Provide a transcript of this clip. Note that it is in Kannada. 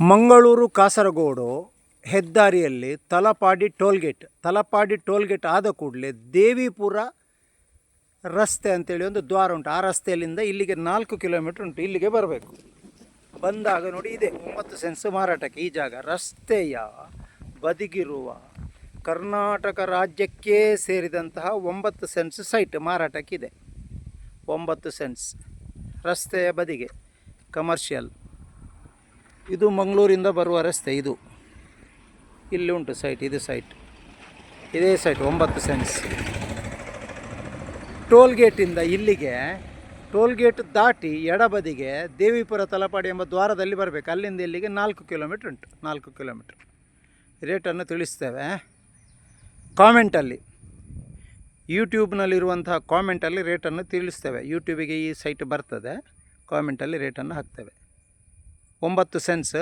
ಮಂಗಳೂರು ಕಾಸರಗೋಡು ಹೆದ್ದಾರಿಯಲ್ಲಿ ತಲಪಾಡಿ ಟೋಲ್ಗೇಟ್ ತಲಪಾಡಿ ಟೋಲ್ಗೇಟ್ ಆದ ಕೂಡಲೇ ದೇವಿಪುರ ರಸ್ತೆ ಅಂತೇಳಿ ಒಂದು ದ್ವಾರ ಉಂಟು. ಆ ರಸ್ತೆಯಲ್ಲಿಂದ ಇಲ್ಲಿಗೆ ನಾಲ್ಕು ಕಿಲೋಮೀಟ್ರ್ ಉಂಟು. ಇಲ್ಲಿಗೆ ಬರಬೇಕು. ಬಂದಾಗ ನೋಡಿ ಇದೆ ಒಂಬತ್ತು ಸೆನ್ಸ್ ಮಾರಾಟಕ್ಕೆ ಈ ಜಾಗ. ರಸ್ತೆಯ ಬದಿಗಿರುವ ಕರ್ನಾಟಕ ರಾಜ್ಯಕ್ಕೆ ಸೇರಿದಂತಹ ಒಂಬತ್ತು ಸೆನ್ಸ್ ಸೈಟ್ ಮಾರಾಟಕ್ಕಿದೆ. ಒಂಬತ್ತು ಸೆನ್ಸ್ ರಸ್ತೆಯ ಬದಿಗೆ ಕಮರ್ಷಿಯಲ್ ಇದು ಮಂಗಳೂರಿಂದ ಬರುವ ರಸ್ತೆ ಇದು. ಇಲ್ಲಿ ಉಂಟು ಸೈಟ್ ಇದು ಸೈಟ್ ಇದೇ ಸೈಟ್ ಒಂಬತ್ತು ಸೆನ್ಸ್ ಟೋಲ್ ಗೇಟಿಂದ ಇಲ್ಲಿಗೆ ಟೋಲ್ ಗೇಟ್ ದಾಟಿ ಎಡಬದಿಗೆ ದೇವಿಪುರ ತಲಪಾಡಿ ಎಂಬ ದ್ವಾರದಲ್ಲಿ ಬರಬೇಕು. ಅಲ್ಲಿಂದ ಇಲ್ಲಿಗೆ ನಾಲ್ಕು ಕಿಲೋಮೀಟ್ರ್ ಉಂಟು. ನಾಲ್ಕು ಕಿಲೋಮೀಟ್ರ್ ರೇಟನ್ನು ತಿಳಿಸ್ತೇವೆ. ಕಾಮೆಂಟಲ್ಲಿ ಯೂಟ್ಯೂಬ್ನಲ್ಲಿರುವಂತಹ ಕಾಮೆಂಟಲ್ಲಿ ರೇಟನ್ನು ತಿಳಿಸ್ತೇವೆ. ಯೂಟ್ಯೂಬಿಗೆ ಈ ಸೈಟ್ ಬರ್ತದೆ. ಕಾಮೆಂಟಲ್ಲಿ ರೇಟನ್ನು ಹಾಕ್ತೇವೆ. ಒಂಬತ್ತು ಸೆನ್ಸ್